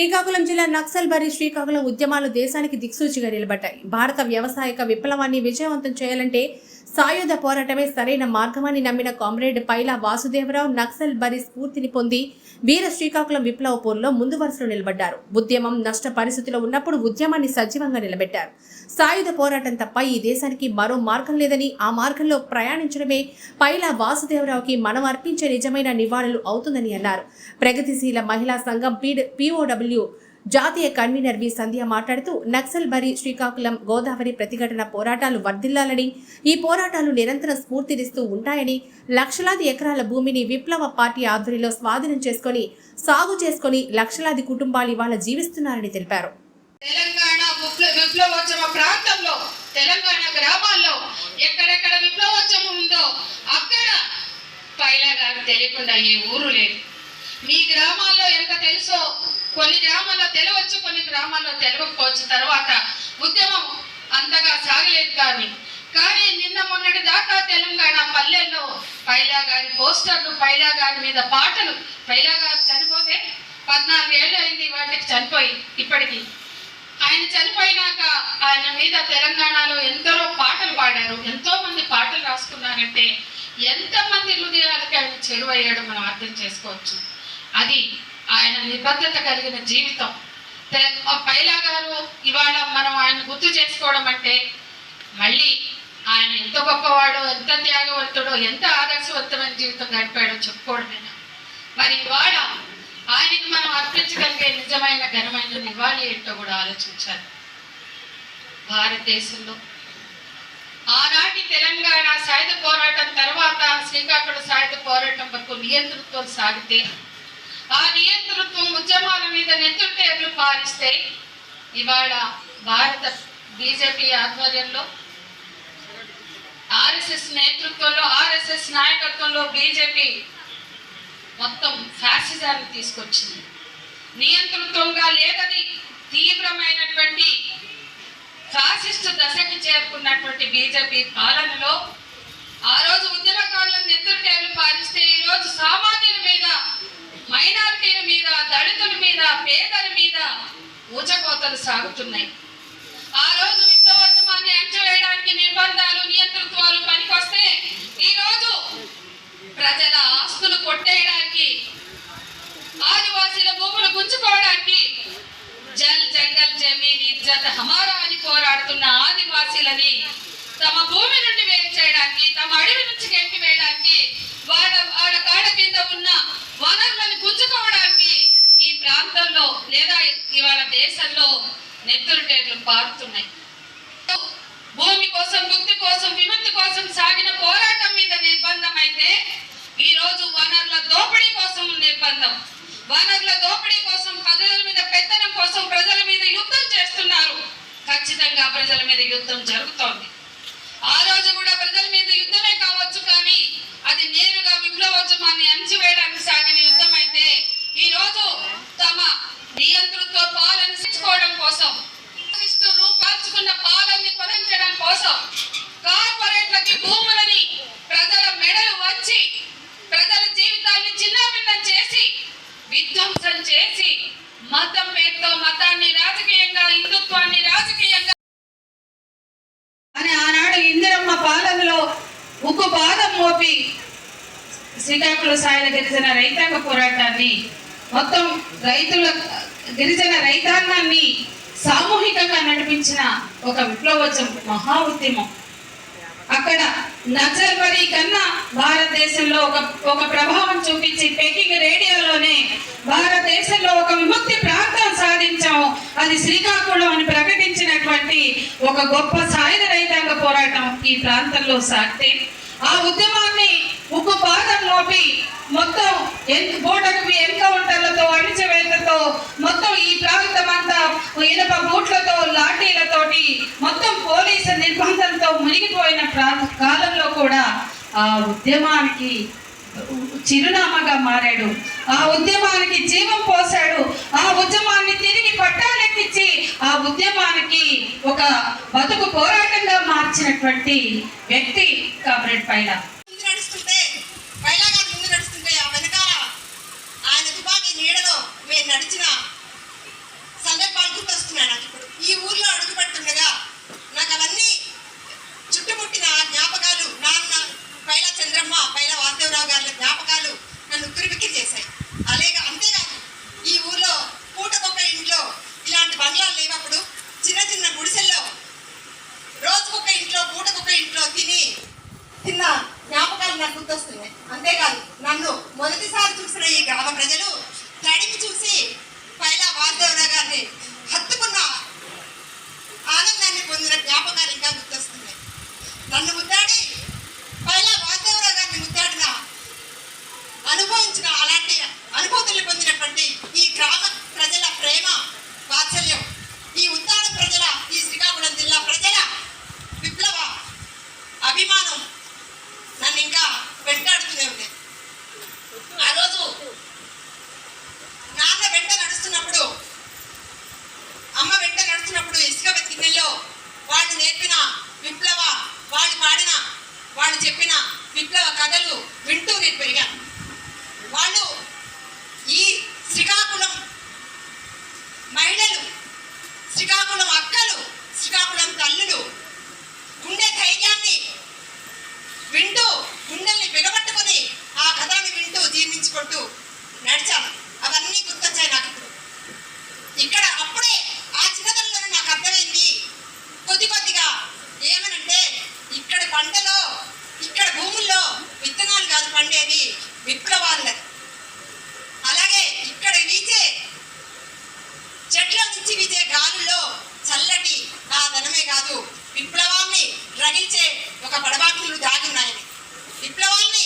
శ్రీకాకుళం జిల్లా నక్సల్ బరి శ్రీకాకుళం ఉద్యమాలు దేశానికి దిక్సూచిగా నిలబడ్డాయి. భారత వ్యవసాయక విప్లవాన్ని విజయవంతం చేయాలంటే సాయుధ పోరాటమే సరైన మార్గమని నమ్మిన కామ్రేడ్ పైలా వాసుదేవరావు నక్సల్ బరి స్ఫూర్తిని పొంది వీర శ్రీకాకుళం విప్లవ పోరులో ముందు వరుసలో నిలబడ్డారు. ఉద్యమం నష్ట పరిస్థితిలో ఉన్నప్పుడు ఉద్యమాన్ని సజీవంగా నిలబెట్టారు. సాయుధ పోరాటం తప్ప ఈ దేశానికి మరో మార్గం లేదని ఆ మార్గంలో ప్రయాణించడమే పైలా వాసుదేవరావుకి మనం అర్పించే నిజమైన నివాళులు అవుతుందని అన్నారు. ప్రగతిశీల మహిళా సంఘం పిఓడబ్ల్యూ జాతీయ కన్వీనర్ వి. సంధ్య మాట్లాడుతూ నక్సల్ బరి శ్రీకాకుళం గోదావరి ప్రతిఘటన పోరాటాలు వర్ధిల్లాలని ఈ పోరాటాలు నిరంతరం స్ఫూర్తినిస్తూ ఉంటాయని లక్షలాది ఎకరాల భూమిని విప్లవ పార్టీ ఆధ్వర్యంలో స్వాధీనం చేసుకొని సాగు చేసుకొని లక్షలాది కుటుంబాలు ఇవాళ జీవిస్తున్నారని తెలిపారు. తెలంగాణ విప్లవోద్యమ ప్రాంతంలో తెలంగాణ గ్రామాల్లో ఎక్కడెక్కడ విప్లవోద్యమం ఉందో అక్కడ పైలా గారు తెలియకుండా ఏ ఊరు లేదు. మీ గ్రామాల్లో ఎంత తెలుసో కొన్ని గ్రామాల్లో తెలవచ్చు కొన్ని గ్రామాల్లో తెలవకపోవచ్చు. తర్వాత ఉద్యమం అంతగా సాగలేదు కానీ కానీ నిన్న మొన్నటి దాకా తెలంగాణ పల్లెల్లో పైలా గారి పోస్టర్లు పైలా గారి మీద పాటలు పైలా గారు చనిపోతే పద్నాలుగు ఏళ్ళు అయింది వాటికి చనిపోయి ఇప్పటికి. ఆయన చనిపోయినాక ఆయన మీద తెలంగాణలో ఎంతో పాటలు పాడారు ఎంతో మంది పాటలు రాసుకున్నారంటే ఎంతమంది హృదయాలకి ఆయన చేరువయ్యాడో మనం అర్థం చేసుకోవచ్చు. అది ఆయన నిబద్ధత కలిగిన జీవితం. పైలా గారు ఇవాళ మనం ఆయన గుర్తు చేసుకోవడం అంటే మళ్ళీ ఆయన ఎంత గొప్పవాడో ఎంత త్యాగవంతుడో ఎంత ఆదర్శవంతమైన జీవితం గడిపాడో చెప్పుకోవడమేనా? మరి ఇవాళ ఆయనకి మనం అర్పించగలిగే నిజమైన ఘనమైన నివాళి ఏంటో కూడా ఆలోచించాలి. భారతదేశంలో ఆనాటి తెలంగాణ సాయుధ పోరాటం తర్వాత శ్రీకాకుళం సాయుధ పోరాటం వరకు నియంతృత్వం సాగితే ఆ నియంతృత్వం ఉద్యమాల మీద నెత్తుటేర్లు పారిస్తే ఇవాళ భారత బీజేపీ ఆధ్వర్యంలో ఆర్ఎస్ఎస్ నేతృత్వంలో ఆర్ఎస్ఎస్ నాయకత్వంలో బీజేపీ మొత్తం ఫ్యాసిజాన్ని తీసుకొచ్చింది. నియంతృత్వంగా లేదని తీవ్రమైనటువంటి ఫాసిస్ట్ దశకి చేరుకున్నటువంటి బీజేపీ పాలనలో ఆ రోజు ఉద్యమకారులను నెత్తుటేలు పారిస్తే ఈ రోజు సామాన్యుల మీద మైనారిటీల మీద దళితుల మీద పేదల మీద ఊచకోతలు సాగుతున్నాయి. ఆ రోజు విప్లవోద్యమాన్ని అణచివేయడానికి నిర్బంధాలు నియంతృత్వాలు పనికొస్తే ఈ రోజు ప్రజల ఆస్తులు కొట్టేయడానికి ఆదివాసీల భూములు గుంజుకోవడానికి జల్ జంగల్ జమీన్ ఇజ్జత్ హమారా అని పోరాడుతున్న ఆదివాసీలని తమ భూమి నుండి వేరు చేయడానికి తమ అడవి నుంచి గెంటి వేయడానికి వాళ్ళ వాళ్ళ కాడ కింద ఉన్న వనరులను గుంజుకోవడానికి ఈ ప్రాంతంలో లేదా ఇవాళ దేశంలో నెత్తురుటేర్లు పారుతున్నాయి భూమి కోసం ముక్తి కోసం విముక్తి కోసం సాగిన పోరాటం మీద నిర్బంధం అయితే ఈ రోజు వనరుల దోపిడీ కోసం నిర్బంధం. వనరుల దోపిడీ కోసం ప్రజల మీద పెత్తనం కోసం ప్రజల మీద యుద్ధం చేస్తున్నారు. ఖచ్చితంగా ప్రజల మీద యుద్ధం జరుగుతోంది. ఆ రోజు కూడా ప్రజల మీద యుద్ధమే కావచ్చు కానీ అది నేరుగా విప్లవోద్యమాన్ని అణచివేయడానికి సాగిన యుద్ధం అయితే ఈ రోజు తమ నియంతృత్వ పాలన కోసం శ్రీకాకుళం సాయుధ గిరిజన రైతాంగ పోరాటాన్ని మొత్తం రైతుల గిరిజన రైతాంగాన్ని సామూహికంగా నడిపించిన ఒక విప్లవోద్యమం మహా ఉద్యమం. అక్కడ నక్సల్బరీ కన్నా భారతదేశంలో ఒక ఒక ప్రభావం చూపించి పెకింగ్ రేడియోలోనే భారతదేశంలో ఒక విముక్తి ప్రాంతం సాధించాము. అది శ్రీకాకుళం అని ప్రకటించినటువంటి ఒక గొప్ప సాయుధ రైతాంగ పోరాటం ఈ ప్రాంతంలో సాగితే ఆ ఉద్యమాన్ని ఉక్కు పాదం లోపి మొత్తం ఎంత బోటకు ఎన్కౌంటర్లతో అణిచివేతతో మొత్తం ఈ ప్రాంతం అంతా ఇనప బూట్లతో లాఠీలతోటి మొత్తం పోలీసు నిర్బంధంతో మునిగిపోయిన కాలంలో కూడా ఆ ఉద్యమానికి చిరునామాగా మారాడు. ఆ ఉద్యమానికి జీవం పోశాడు. ఆ ఉద్యమాన్ని తిరిగి పట్టాలెక్కించి ఆ ఉద్యమానికి ఒక బతుకు పోరాటంగా మార్చినటువంటి వ్యక్తి కామ్రేడ్ పైలా. నడుస్తుంటే ముందు నడుస్తుంటే ఆ వెనకాల ఆయన తుపాకీ నీడలో మీరు నడిచిన గుర్తొస్తున్నాయి నాకు ఇప్పుడు ఈ ఊర్లో అడుగు పెడుతుండగా నాకు అవన్నీ చుట్టుముట్టిన ఆ జ్ఞాపకాలు నాన్న పైల చంద్రమ్మ పైల వాసుదేవరావు గారి జ్ఞాపకాలు నన్ను ఉక్కిరిబిక్కిరి చేశాయి అలాగే అంతేకాదు ఈ ఊర్లో పూటకొక్క ఇంట్లో ఇలాంటి బంగ్లాలు లేనప్పుడు చిన్న చిన్న గుడిసెల్లో రోజుకొక ఇంట్లో పూటకొక ఇంట్లో తిని తిన్న జ్ఞాపకాలు నాకు గుర్తొస్తున్నాయి. అంతేకాదు నన్ను మొదటిసారి చూసిన ఈ గ్రామ ప్రజలు తడిమి చూసి పైలా వాసుదేవరావు గారిని హత్తుకున్న ఆనందాన్ని పొందిన జ్ఞాపకాలు ఇంకా గుర్తొస్తున్నాయి నన్ను ముద్దాడి పైలా వాసుదేవరావు గారిని ముద్దాడిన అనుభవించిన అలాంటి అనుభూతులు పొందినటువంటి ఈ గ్రామ ప్రజల ప్రేమ వాత్సల్యం ఈ ఉత్తాడ ప్రజల ఈ శ్రీకాకుళం జిల్లా ప్రజల విప్లవ అభిమానం నన్ను ఇంకా వెంటాడుతూనే ఉంది ఆ రోజు నాన్న వెంట నడుస్తున్నప్పుడు అమ్మ వెంట నడుస్తున్నప్పుడు ఇసుక తిన్నెల్లో వాళ్ళు నేర్పిన విప్లవ వాళ్ళు పాడిన వాళ్ళు చెప్పిన విప్లవ కథలు వింటూ నేను పెరిగాను వాళ్ళు ఈ శ్రీకాకుళం మహిళలు శ్రీకాకుళం అక్కలు శ్రీకాకుళం తల్లులు గుండె ధైర్యాన్ని వింటూ గుండెల్ని బిగబట్టుకుని ఆ కథని వింటూ జీర్ణించుకుంటూ నడిచాను అవన్నీ గుర్తొచ్చాయి నాకు ఇప్పుడు ఇక్కడ అప్పుడే ఆ చిన్నతనంలోనే నాకు అర్థమైంది కొద్ది కొద్దిగా ఏమనంటే ఇక్కడ పంటలో ఇక్కడ భూముల్లో ఉండేది కాదు అలాగే ఇక్కడ వీచే చెట్ల నుంచి వీచే గాలుల్లో చల్లటి ఆ ధనమే కాదు విప్లవాన్ని రగిల్చే ఒక పడబాకులు దాగి ఉన్నాయని విప్లవాన్ని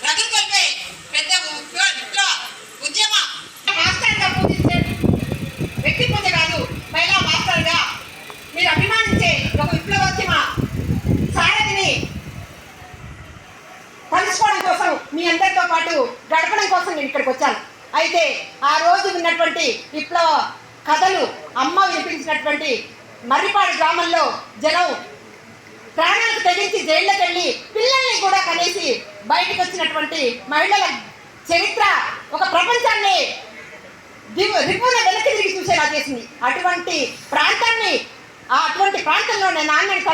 రగులు కొల్పే పెద్ద విప్లవ విప్లవ ఉద్యమ మాస్టర్గా పూజించే వ్యక్తి పూజ కాదు మహిళా మాస్టర్గా మీరు అభిమానించే ఒక విప్లవోద్యమ సారథిని కలుసుకోవడం కోసం మీ అందరితో పాటు గడపడం కోసం నేను ఇక్కడికి వచ్చాను. అయితే ఆ రోజు ఉన్నటువంటి విప్లవ కథలు అమ్మ వినిపించినటువంటి మర్రిపాడు గ్రామంలో జనం ప్రాణాలకు తెగించి జైళ్ళకి వెళ్ళి పిల్లల్ని కూడా కనేసి బయటకు వచ్చినటువంటి మహిళల చరిత్ర ఒక ప్రపంచాన్ని దిగు వెనక్కి తిరిగి చూసేలా చేసింది. అటువంటి ప్రాంతాన్ని ఆ అటువంటి నేను నాన్నని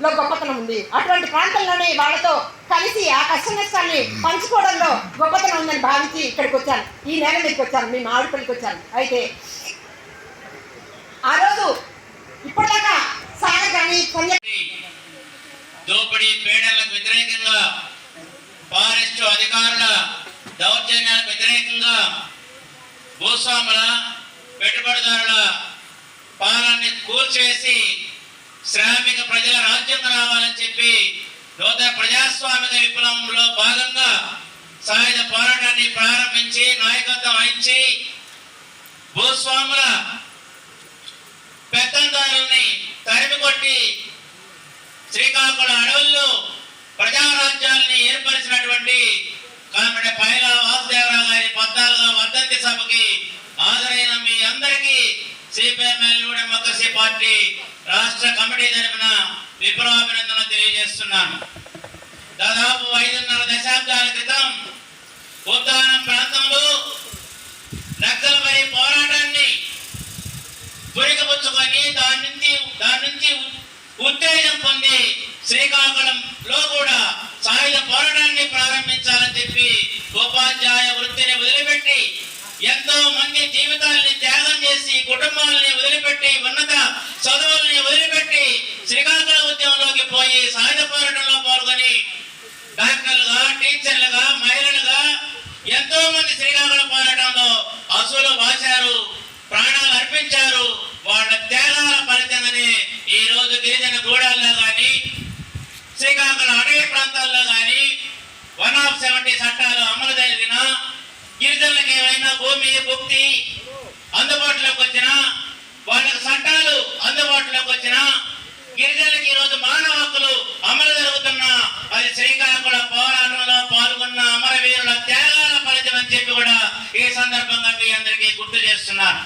లో గొప్పతనం ఉంది అటువంటి ప్రాంతంలోనే వాళ్ళతో కలిసి ఆ కష్ట నష్టాన్ని పంచుకోవడంలో గొప్పతనం ఉందని భావించి ఇక్కడికి వచ్చాను ఈ నేల మీదకి వచ్చాను మీ మామిడిపల్లికి వచ్చాను. అయితే ఆ రోజు ఇప్పటిదాకా సాగ కానీ కన్యా దోపిడీ పేడలకు వ్యతిరేకంగా ఫారెస్ట్ అధికారుల దౌర్జన్యాలకు వ్యతిరేకంగా భూస్వాముల పెట్టుబడిదారుల పాలనని కూల్చేసి శ్రామిక ప్రజల రాజ్యం రావాలని చెప్పి నూతన ప్రజాస్వామిక విప్లవంలో భాగంగా సాయుధ పోరాటాన్ని ప్రారంభించి నాయకత్వం వహించి భూస్వాముల పెత్తందారుల్ని తరిమి కొట్టి శ్రీకాకుళం అడవుల్లో ప్రజారాజ్యాల్ని ఏర్పరిచినటువంటి కామెడ పైల వాసుదేవరావు గారి పద్నాలుగో వర్ధంతి సభకి హాజరైన మీ అందరికీ సిపిఎంఎల్ మొక్కసి పార్టీ రాష్ట్ర కమిటీ తరపున విప్లవాభినందనలు తెలియజేస్తున్నాను. దాదాపు ఐదున్నర దశాబ్దాల క్రితం ఉద్దానం ప్రాంతంలో నక్సల్బరీ పోరాటాన్ని పురికపుచ్చుకొని దాని నుంచి దాని నుంచి ఉత్తేజం పొంది శ్రీకాకుళంలో కూడా సాయుధ పోరాటాన్ని ప్రారంభించాలని చెప్పి ఉపాధ్యాయ వృత్తిని వదిలిపెట్టి ఎంతో మంది జీవితాల్ని త్యాగం చేసి కుటుంబాలని వదిలిపెట్టి ఉన్నత చదువుల్ని వదిలిపెట్టి శ్రీకాకుళం ఉద్యమంలోకి పోయి సాయుధ పోరాటంలో పాల్గొని డాక్టర్లుగా టీచర్లుగా మహిళలుగా ఎంతో మంది శ్రీకాకుళం పోరాటంలో అసూలు వాశారు ప్రాణాలు అర్పించారు. వాళ్ళ త్యాగాల ఫలితంగానే ఈ రోజు గిరిజన గూడాల్లో కానీ శ్రీకాకుళం అడవి ప్రాంతాల్లో కానీ వన్ ఆఫ్ సెవెంటీ చట్టాలు అమలు జరిగిన గిరిజనులకు ఏమైనా భూమి భుక్తి అందుబాటులోకి వచ్చినా వాళ్ళకి చట్టాలు అందుబాటులోకి వచ్చినా గిరిజనులకు ఈరోజు మానవ హక్కులు అమలు జరుగుతున్నా అది శ్రీకాకుళం పోరాటంలో పాల్గొన్న అమరవీరుల త్యాగాల ఫలితం అని చెప్పి కూడా ఈ సందర్భంగా మీ అందరికీ గుర్తు చేస్తున్నారు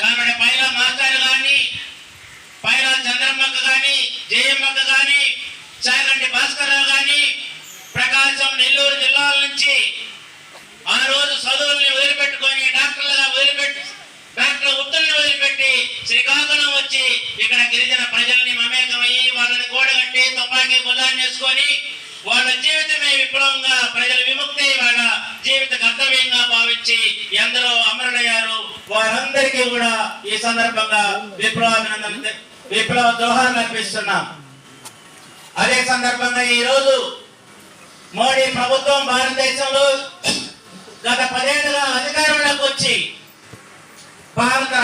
కాబట్టి పైన మాస్టర్ కానీ పైన చంద్రమ్మక్క కానీ జయమ్మక్క కానీ చాగంటి భాస్కర్రావు కానీ ప్రకాశం నెల్లూరు జిల్లాల నుంచి ఆ రోజు చదువుల్ని వదిలిపెట్టుకొని డాక్టర్లుగా వదిలిపెట్టి డాక్టర్ వృత్తుల్ని వదిలిపెట్టి శ్రీకాకుళం వచ్చి ఇక్కడ గిరిజన ప్రజల్ని మమేకమయ్యి వాళ్ళని కూడగట్టి తుపాకీ బుధాన్ని వేసుకొని వాళ్ళ జీవితమే విప్లవంగా ప్రజల విముక్తి వాళ్ళ జీవిత కర్తవ్యంగా భావించి ఎందరో అమరులయ్యారు. వారందరికీ కూడా ఈ సందర్భంగా విప్లవాభినందన విప్లవ దోహాలు అర్పిస్తున్నాం. అదే సందర్భంగా ఈ రోజు మోడీ ప్రభుత్వం భారతదేశంలో గత పదేళ్ళుగా అధికారంలోకి వచ్చి భారత